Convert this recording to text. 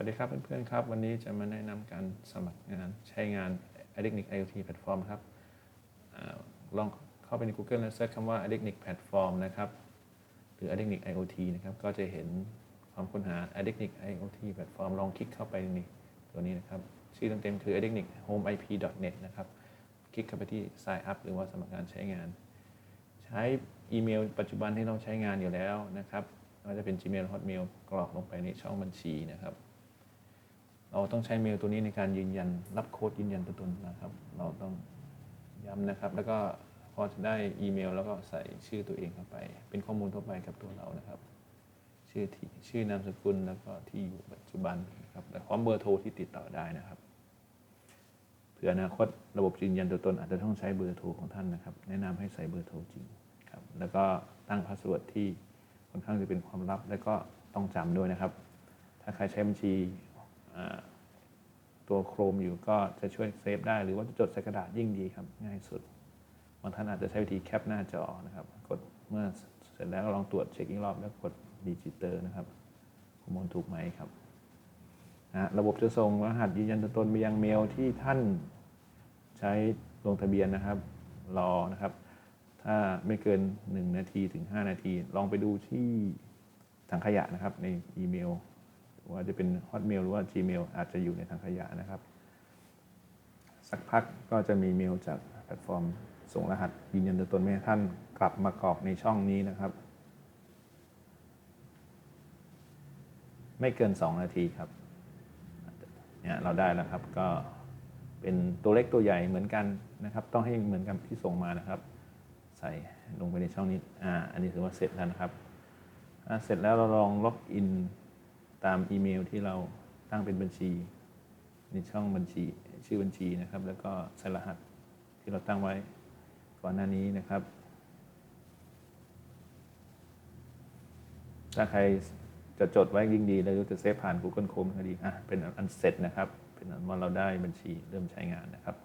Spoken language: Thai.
วัสดีครับเพื่อนๆครับ วันนี้จะมาแนะนำการสมัครงานใช้งาน Addict IoT Platform ครับอลองเข้าไปใน Google แล้วเซิร์ชคำว่า Addict Platform นะครับ หรือ Addict IoT นะครับ ก็จะเห็นความค้นหา Addict IoT Platform ลองคลิกเข้าไปในตัวนี้นะครับ ชื่อเต็มๆคือ Addict HomeIP.net นะครับ คลิกเข้าไปที่ Sign Up หรือว่าสมัครงานใช้งาน ใช้อีเมลปัจจุบันที่เราใช้งานอยู่แล้วนะครับไม่ว่าจะเป็น Gmail Hotmail กรอกลงไปในช่องบัญชีนะครับ เราต้องใช้เมลตัวนี้ในการยืนยันรับโค้ดยืนยันตัวตนนะครับ เราต้องย้ำนะครับ แล้วก็พอจะได้อีเมล แล้วก็ใส่ชื่อตัวเองเข้าไป เป็นข้อมูลทั่วไปกับตัวเรานะครับ ชื่อที่ชื่อนามสกุลแล้วก็ที่อยู่ปัจจุบันนะครับและพร้อมเบอร์โทรที่ติดต่อได้นะครับเผื่ออนาคตระบบยืนยันตัวตนอาจจะต้องใช้เบอร์โทรของท่านนะครับ แนะนำให้ใส่เบอร์โทรจริงครับแล้วก็ตั้งพาสเวิร์ดที่ค่อนข้างจะเป็นความลับ และก็ต้องจำด้วยนะครับ ถ้าใครใช้บัญชี ตัวโครมอยู่ก็จะช่วยเซฟได้ หรือว่าจะจดใส่กระดาษยิ่งดีครับ ง่ายสุด บางท่านอาจจะใช้วิธีแคปหน้าจอนะครับ กดเมื่อเสร็จแล้วลองตรวจเช็คอีกรอบแล้วกดดิจิเตอร์นะครับข้อมูลถูกไหมครับนะระบบจะส่งรหัสยืนยันตัวตนไปยังเมลที่ท่านใช้ลงทะเบียนนะครับ รอนะครับ ถ้าไม่เกิน 1 นาทีถึง 5 นาที ลองไปดูที่ถังขยะนะครับในอีเมล ว่าจะเป็น Hotmail หรือว่า Gmail อาจจะอยู่ในถังขยะนะครับ สักพักก็จะมีเมลจากแพลตฟอร์ม ส่งรหัสยืนยันตัวตนให้ท่านกลับมากรอกในช่องนี้นะครับ ไม่เกิน 2 นาทีครับเนี่ยเราได้แล้วครับก็เป็นตัวเล็กตัวใหญ่เหมือนกันนะครับ ต้องให้เหมือนกับที่ส่งมานะครับ ใส่ลงไปในช่องนี้อ่าอันนี้ถือว่าเสร็จแล้วนะครับเสร็จแล้วเราลองล็อกอิน ตามอีเมลที่เราตั้งเป็นบัญชี ในช่องบัญชีชื่อบัญชีนะครับ แล้วก็ใส่รหัสที่เราตั้งไว้ก่อนหน้านี้นะครับ ถ้าใครจะจดไว้ยิ่งดีแล้วจะเซฟผ่าน Google Chrome ก็ดีอะเป็นอันเสร็จนะครับ เป็นอันว่าเราได้บัญชีเริ่มใช้งานนะครับ